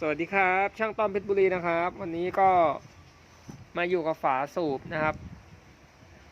สวัสดีครับ ช่างต้อมเพชรบุรีนะครับ วันนี้ก็มาอยู่กับฝาสูบนะครับ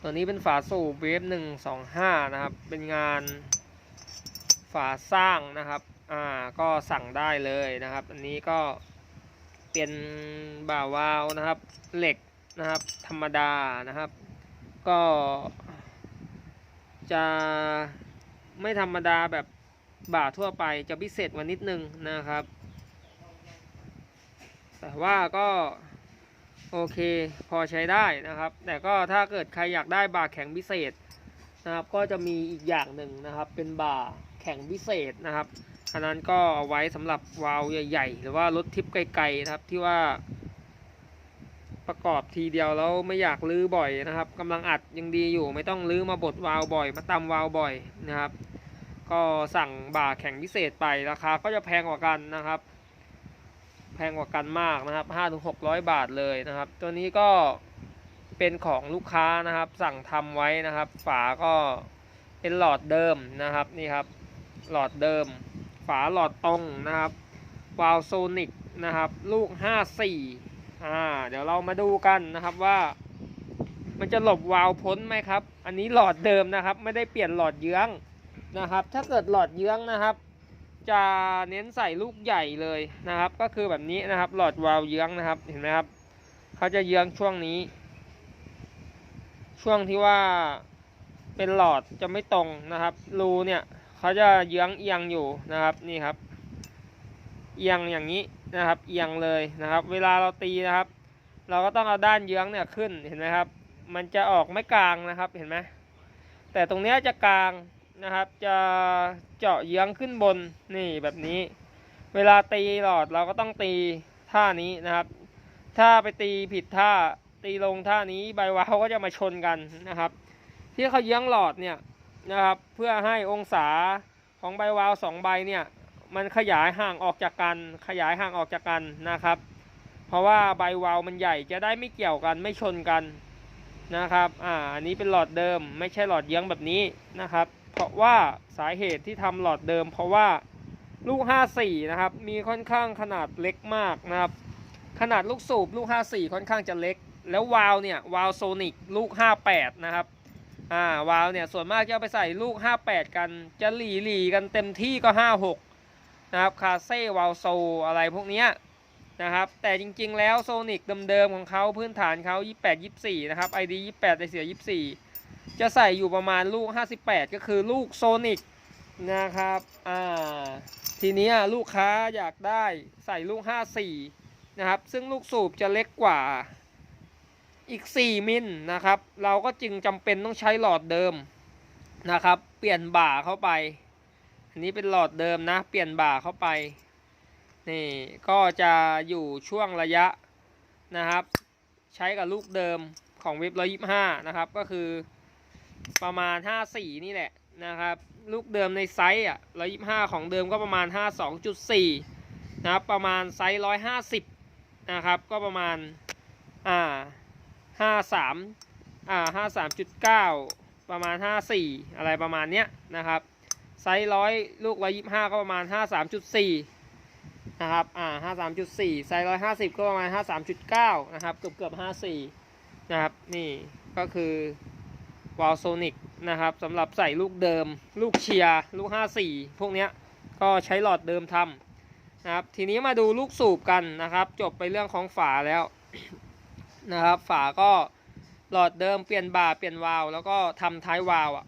ตัวนี้เป็นฝาสูบเวฟหนึ่งสองห้านะครับ เป็นงานฝาสร้างนะครับ อ่าก็สั่งได้เลยนะครับ อันนี้ก็เป็นบ่าวาวนะครับ เหล็กนะครับ ธรรมดานะครับ ก็จะไม่ธรรมดาแบบบ่าทั่วไปจะพิเศษกว่านิดนึงนะครับ แต่ว่าก็โอเคพอใช้ได้นะครับ แต่ก็ถ้าเกิดใครอยากได้บ่าแข็งพิเศษนะครับ ก็จะมีอีกอย่างหนึ่งนะครับ เป็นบ่าแข็งพิเศษนะครับอันนั้นก็เอาไว้สำหรับวาล์วใหญ่ ๆ หรือว่ารถทิปไกลๆนะครับที่ว่า ประกอบทีเดียวแล้วไม่อยากลื้อบ่อยนะครับกำลังอัดยังดีอยู่ ไม่ต้องลื้อมาบดวาล์วบ่อย มาตำวาล์วบ่อยนะครับ ก็สั่งบ่าแข็งพิเศษไปราคาก็จะแพงกว่ากันนะครับ แพงกว่ากันมากนะครับ5ถึง600บาทเลยนะครับ ตัวนี้ก็เป็นของลูกค้านะครับ สั่งทำไว้นะครับ ฝาก็เป็นหลอดเดิมนะครับนี่ครับ หลอดเดิม ฝาหลอดตรงนะครับวาลโซนิกนะครับ ลูก54อ่าเดี๋ยวเรามาดูกันนะครับว่ามันจะหลบวาล์วพ้นไหมครับ อันนี้หลอดเดิมนะครับ ไม่ได้เปลี่ยนหลอดเยื้องนะครับ ถ้าเกิดหลอดเยื้องนะครับ จะเน้นใส่ลูกใหญ่เลยนะครับ ก็คือแบบนี้นะครับ หลอดวาล์วเยื้องนะครับ เห็นไหมครับเขาจะเยื้องช่วงนี้ ช่วงที่ว่าเป็นหลอดจะไม่ตรงนะครับ รูเนี่ยเขาจะเยื้องเอียงอยู่นะครับนี่ครับ เอียงอย่างนี้นะครับ เอียงเลยนะครับ เวลาเราตีนะครับ เราก็ต้องเอาด้านเยื้องเนี่ยขึ้นเห็นไหมครับ มันจะออกไม่กลางนะครับเห็นไหมแต่ตรงเนี้ยจะกลาง นะครับ จะเจาะเยื้องขึ้นบนนี่แบบนี้ เวลาตีหลอดเราก็ต้องตีท่านี้นะครับ ถ้าไปตีผิดท่าตีลงท่านี้ใบวาวก็จะมาชนกันนะครับ ที่เขาเยื้องหลอดเนี่ยนะครับเพื่อให้องศาของใบวาวสองใบเนี่ยมันขยายห่างออกจากกัน ขยายห่างออกจากกันนะครับ เพราะว่าใบวาวมันใหญ่จะได้ไม่เกี่ยวกันไม่ชนกันนะครับ อ่า อันนี้เป็นหลอดเดิม ไม่ใช่หลอดเยื้องแบบนี้นะครับ เพราะว่าสาเหตุที่ทำหลอดเดิม เพราะว่าลูก 54 นะครับ มีค่อนข้างขนาดเล็กมากนะครับ ขนาดลูกสูบลูก 54 ค่อนข้างจะเล็ก แล้ววาล์วเนี่ยวาล์วโซนิกลูก 58 นะครับอ่าวาล์วเนี่ยส่วนมากจะไปใส่ลูก 58 กันจะหลีหลีกันเต็มที่ก็ 56 นะครับคาเซ่วาล์วโซอะไรพวกเนี้ยนะครับแต่จริงๆแล้วโซนิกเดิมๆของเขาพื้นฐานเขา28 24 นะครับ ID 28ไอเสีย 24 จะใส่อยู่ประมาณลูก 58 ก็คือลูกโซนิกนะครับอ่าทีนี้ลูกค้าอยากได้ใส่ลูก 54 นะครับ ซึ่งลูกสูบจะเล็กกว่าอีก 4 มิลนะครับ เราก็จึงจำเป็นต้องใช้หลอดเดิมนะครับ เปลี่ยนบ่าเข้าไป อันนี้เป็นหลอดเดิมนะ เปลี่ยนบ่าเข้าไปนี่ก็จะอยู่ช่วงระยะนะครับ ใช้กับลูกเดิมของเว็บ125 นะครับ ก็คือ ประมาณ 54 นี่แหละนะครับ ลูกเดิมในไซส์อะ125 ของเดิมก็ประมาณ 52.4 นะครับ ประมาณไซส์ 150 นะครับ ก็ประมาณ อ่า 53 อ่า 53.9 ประมาณ 54 อะไรประมาณเนี้ยนะครับ ไซส์ร้อยลูก 125 ก็ประมาณ 53.4 นะครับ อ่า 53.4 ไซส์ 150 ก็ประมาณ 53.9 นะครับ เกือบเกือบ54 นะครับ นี่ก็คือ วาลโซนิกนะครับสำหรับใส่ลูกเดิม ลูกเชียร์ลูก 54 พวกนี้ก็ใช้หลอดเดิมทำนะครับ ทีนี้มาดูลูกสูบกันนะครับ จบไปเรื่องของฝาแล้วนะครับ ฝาก็หลอดเดิมเปลี่ยนบาเปลี่ยนวาลแล้วก็ทำท้ายวาลอะ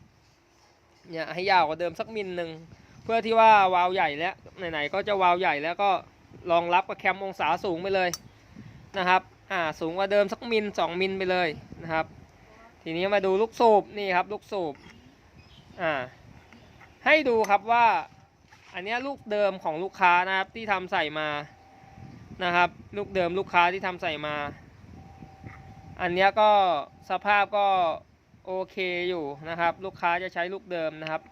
เนี่ยให้ยาวกว่าเดิมสักมิลหนึ่งเพื่อที่ว่าวาลใหญ่แล้วไหนๆก็จะวาลใหญ่แล้วก็รองรับกับแคมองศาสูงไปเลยนะครับ อ่า สูงกว่าเดิมสักมิลสองมิลไปเลยนะครับ ทีนี้มาดูลูกสูบนี่ครับลูกสูบอ่าให้ดูครับว่าอันนี้ลูกเดิมของลูกค้านะครับที่ทำใส่มานะครับ ลูกเดิมลูกค้าที่ทำใส่มา อันนี้ก็สภาพก็โอเคอยู่นะครับ ลูกค้าจะใช้ลูกเดิมนะครับ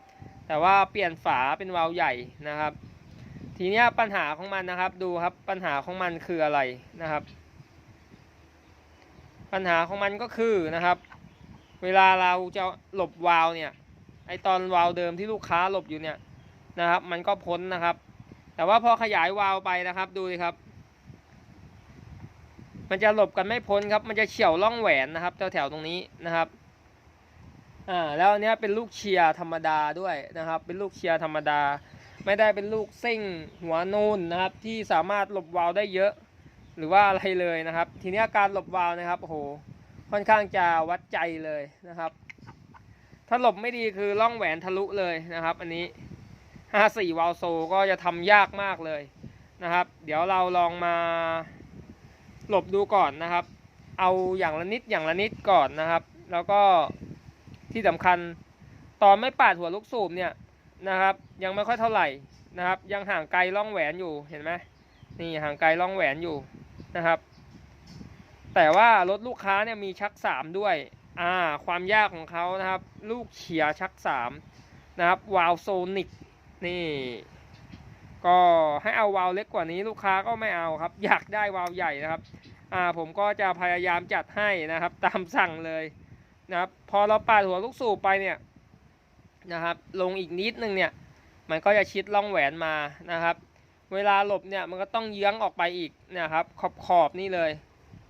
แต่ว่าเปลี่ยนฝาเป็นวาล์วใหญ่นะครับ ทีนี้ปัญหาของมันนะครับดูครับปัญหาของมันคืออะไรนะครับ ปัญหาของมันก็คือนะครับ เวลาเราจะหลบวาล์วเนี่ย ไอตอนวาล์วเดิมที่ลูกค้าหลบอยู่เนี่ยนะครับ มันก็พ้นนะครับ แต่ว่าพอขยายวาล์วไปนะครับดูดิครับ มันจะหลบกันไม่พ้นครับ มันจะเฉี่ยวร่องแหวนนะครับแถวๆตรงนี้นะครับอ่าแล้วอันเนี้ยเป็นลูกเชียร์ธรรมดาด้วยนะครับ เป็นลูกเชียร์ธรรมดา ไม่ได้เป็นลูกซิ่งหัวนูนนะครับ ที่สามารถหลบวาล์วได้เยอะ หรือว่าอะไรเลยนะครับ ทีนี้การหลบวาล์วนะครับโอ้โห ค่อนข้างจะวัดใจเลยนะครับ ถ้าหลบไม่ดีคือร่องแหวนทะลุเลยนะครับ อันนี้ 54วาลโซก็จะทำยากมากเลยนะครับ เดี๋ยวเราลองมาหลบดูก่อนนะครับ เอาอย่างละนิดอย่างละนิดก่อนนะครับ แล้วก็ที่สำคัญตอนไม่ปาดหัวลูกสูบเนี่ยนะครับ ยังไม่ค่อยเท่าไหร่นะครับ ยังห่างไกลร่องแหวนอยู่เห็นไหมนี่ห่างไกลร่องแหวนอยู่นะครับ แต่ว่ารถลูกค้าเนี่ยมีชักสามด้วยอ่าความยากของเขานะครับ ลูกเฉียชักสามนะครับวาลโซนิกนี่ก็ให้เอาวาลเล็กกว่านี้ลูกค้าก็ไม่เอาครับ อยากได้วาลใหญ่นะครับอ่าผมก็จะพยายามจัดให้นะครับ ตามสั่งเลยนะครับ พอเราปาดหัวลูกสูบไปเนี่ยนะครับ ลงอีกนิดนึงเนี่ย มันก็จะชิดร่องแหวนมานะครับ เวลาหลบเนี่ยมันก็ต้องเยื้องออกไปอีกนะครับ ขอบขอบนี่เลย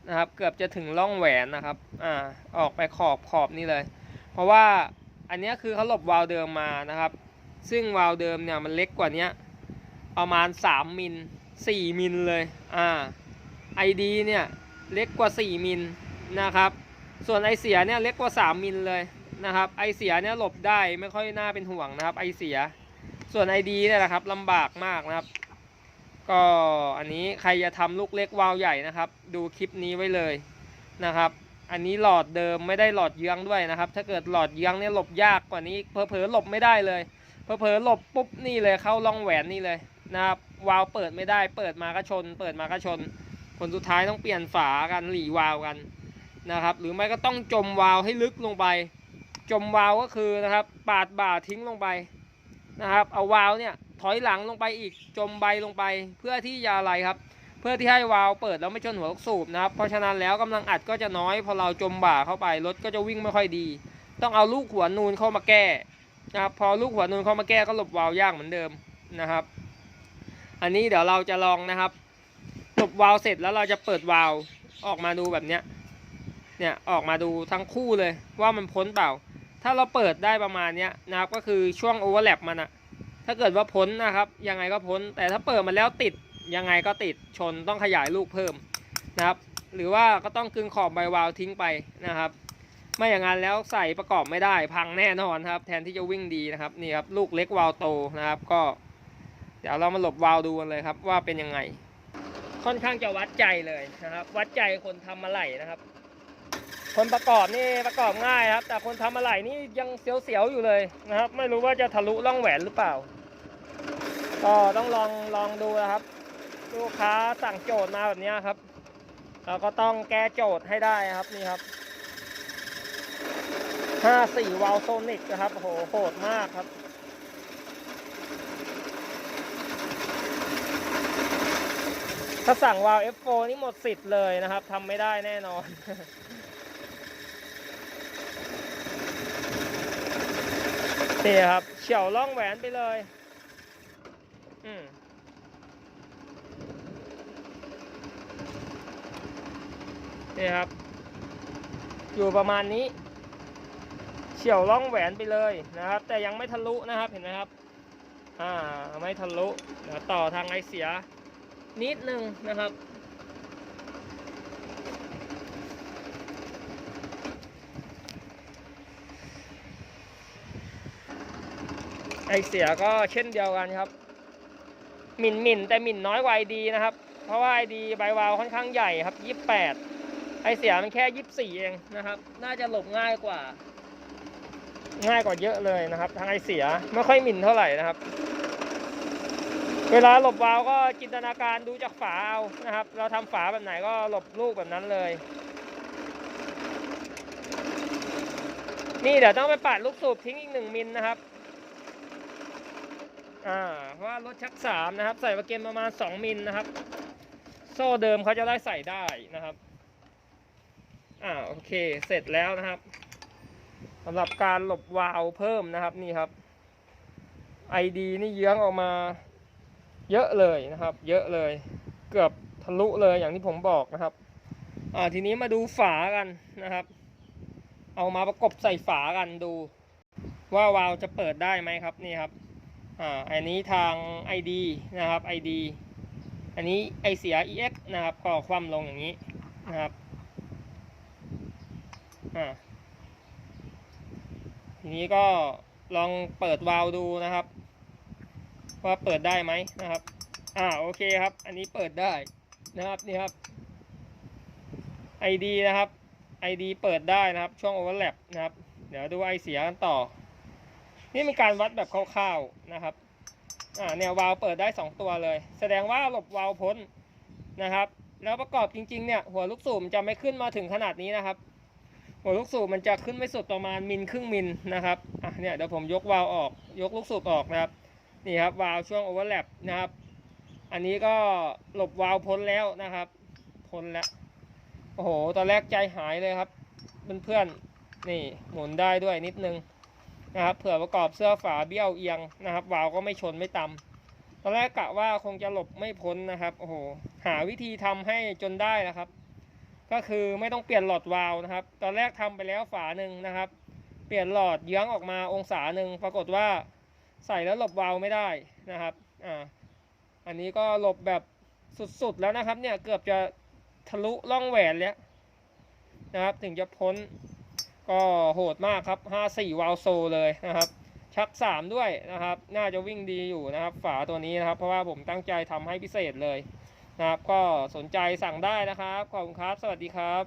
นะครับ เกือบจะถึงร่องแหวนนะครับอ่าออกไปขอบขอบนี่เลย เพราะว่าอันนี้คือเขาหลบวาล์วเดิมมานะครับ ซึ่งวาล์วเดิมเนี่ยมันเล็กกว่านี้ประมาณ 3มิล4มิลเลยอ่า ID เนี่ยเล็กกว่า 4มิลนะครับ ส่วนไอเสียเนี่ยเล็กกว่า 3มิลเลยนะครับไอเสียเนี่ยหลบได้ไม่ค่อยน่าเป็นห่วงนะครับไอเสีย ส่วน ID เนี่ยนะครับลำบากมากนะครับ ก็อันนี้ใครจะทำลูกเล็กวาวใหญ่นะครับ ดูคลิปนี้ไว้เลยนะครับ อันนี้หลอดเดิมไม่ได้หลอดเยื้องด้วยนะครับ ถ้าเกิดหลอดเยื้องเนี่ยหลบยากกว่านี้เพอเพอๆหลบไม่ได้เลยเพอเพอๆหลบปุ๊บนี่เลยเข้าร่องแหวนนี่เลยนะครับวาวเปิดไม่ได้ เปิดมาก็ชน เปิดมาก็ชน ผลสุดท้ายต้องเปลี่ยนฝากันหลีวาวกันนะครับ หรือไม่ก็ต้องจมวาวให้ลึกลงไป จมวาวก็คือนะครับปาดบ่าทิ้งลงไปนะครับ เอาวาวเนี่ย ถอยหลังลงไปอีกจมใบลงไปเพื่อที่จะอะไรครับ เพื่อที่ให้วาล์วเปิดแล้วไม่ชนหัวลูกสูบนะครับเพราะฉะนั้นแล้วกำลังอัดก็จะน้อย พอเราจมบ่าเข้าไปรถก็จะวิ่งไม่ค่อยดี ต้องเอาลูกหัวนูนเข้ามาแก้นะครับพอลูกหัวนูนเข้ามาแก้ก็หลบวาล์วยากเหมือนเดิมนะครับ อันนี้เดี๋ยวเราจะลองนะครับหลบวาล์วเสร็จแล้วเราจะเปิดวาล์วออกมาดูแบบเนี้ยเนี่ยออกมาดูทั้งคู่เลยว่ามันพ้นเปล่า ถ้าเราเปิดได้ประมาณเนี้ยนะครับก็คือช่วงโอเวอร์แลปมันอะ ถ้าเกิดว่าพ้นนะครับ ยังไงก็พ้น แต่ถ้าเปิดมาแล้วติดยังไงก็ติดชนต้องขยายลูกเพิ่มนะครับ หรือว่าก็ต้องกึงขอบใบวาล์วทิ้งไปนะครับ ไม่อย่างนั้นแล้วใส่ประกอบไม่ได้พังแน่นอนครับ แทนที่จะวิ่งดีนะครับนี่ครับลูกเล็กวาล์วโตนะครับ ก็ เดี๋ยวเรามาหลบวาล์วดูกันเลยครับ ว่าเป็นยังไง ค่อนข้างจะวัดใจเลยนะครับ วัดใจคนทำอะไหล่นะครับ คนประกอบนี่ประกอบง่ายครับ แต่คนทำอะไหล่นี่ยังเสียวๆอยู่เลยนะครับ ไม่รู้ว่าจะทะลุร่องแหวนหรือเปล่า ก็ต้องลองลองดูนะครับ ลูกค้าสั่งโจทย์มาแบบนี้ครับเราก็ต้องแก้โจทย์ให้ได้ครับนี่ครับ54วาลโซนิกนะครับโหโหดมากครับถ้าสั่งวาล์ว F4 นี่หมดสิทธิ์เลยนะครับทำไม่ได้แน่นอน นี่ครับเฉี่ยวล่องแหวนไปเลย อืมนี่ครับ อยู่ประมาณนี้ เฉี่ยวล่องแหวนไปเลยนะครับ แต่ยังไม่ทะลุนะครับเห็นไหมครับ อ่าไม่ทะลุเดี๋ยวต่อทางไอเสีย นิดนึงนะครับไอเสียก็เช่นเดียวกันครับ หมิ่นหมิ่นแต่หมิ่นน้อยกว่าไอดีนะครับ เพราะว่าไอดีใบวาวค่อนข้างใหญ่ครับยี่แปดไอเสียมันแค่ยี่สี่เองนะครับ น่าจะหลบง่ายกว่า ง่ายกว่าเยอะเลยนะครับ ทางไอเสียไม่ค่อยหมิ่นเท่าไหร่นะครับ เวลาหลบวาวก็จินตนาการดูจากฝาเอานะครับ เราทำฝาแบบไหนก็หลบลูกแบบนั้นเลย นี่เดี๋ยวต้องไปปาดลูกสูบทิ้งอีกหนึ่งมิลนะครับ อ่าเพราะว่ารถชักสามนะครับ ใส่ประเก็นประมาณสองมิลนะครับ โซ่เดิมเขาจะได้ใส่ได้นะครับอ่าโอเคเสร็จแล้วนะครับสำหรับการหลบวาล์วเพิ่มนะครับนี่ครับ ID นี่เยื้องออกมาเยอะเลยนะครับ เยอะเลย เกือบทะลุเลยอย่างที่ผมบอกนะครับอ่าทีนี้มาดูฝากันนะครับ เอามาประกบใส่ฝากันดู ว่าวาล์วจะเปิดได้ไหมครับนี่ครับ อ่าอันนี้ทาง ID นะครับ ID อันนี้ไอเสีย EX นะครับ ก็คว่ำลงอย่างนี้นะครับอ่าทีนี้ก็ลองเปิดวาล์วดูนะครับ ว่าเปิดได้ไหมนะครับ อ่าโอเคครับ อันนี้เปิดได้นะครับนี่ครับ ID นะครับ ID เปิดได้นะครับช่วง overlap นะครับ เดี๋ยวดูไอเสียกันต่อ นี่เป็นการวัดแบบคร่าวๆนะครับอ่าเนี่ยวาล์วเปิดได้ 2 ตัวเลย แสดงว่าหลบวาล์วพ้นนะครับ แล้วประกอบจริงๆเนี่ยหัวลูกสูบมันจะไม่ขึ้นมาถึงขนาดนี้นะครับ หัวลูกสูบมันจะขึ้นไม่สุดประมาณมิลครึ่งมิลนะครับอะเนี่ยเดี๋ยวผมยกวาล์วออก ยกลูกสูบออกนะครับนี่ครับวาล์วช่วงโอเวอร์แลปนะครับ อันนี้ก็หลบวาล์วพ้นแล้วนะครับพ้นแล้วโอ้โหตอนแรกใจหายเลยครับเพื่อนๆนี่หมุนได้ด้วยนิดนึง นะครับเผื่อประกอบเสื้อฝาเบี้ยวเอียงนะครับวาล์วก็ไม่ชนไม่ตำตอนแรกกะว่าคงจะหลบไม่พ้นนะครับโอ้โหหาวิธีทำให้จนได้นะครับ ก็คือไม่ต้องเปลี่ยนหลอดวาล์วนะครับ ตอนแรกทำไปแล้วฝาหนึ่งนะครับ เปลี่ยนหลอดเยื้องออกมาองศาหนึ่งปรากฏว่าใส่แล้วหลบวาล์วไม่ได้นะครับอ่าอันนี้ก็หลบแบบสุดๆแล้วนะครับเนี่ยเกือบจะทะลุล่องแหวนแล้วนะครับ ถึงจะพ้น ก็โหดมากครับ 54 วาล์วโซเลยนะครับ ชัก 3 ด้วยนะครับ น่าจะวิ่งดีอยู่นะครับ ฝาตัวนี้นะครับ เพราะว่าผมตั้งใจทำให้พิเศษเลยนะครับ ก็สนใจสั่งได้นะครับ ขอบคุณครับ สวัสดีครับ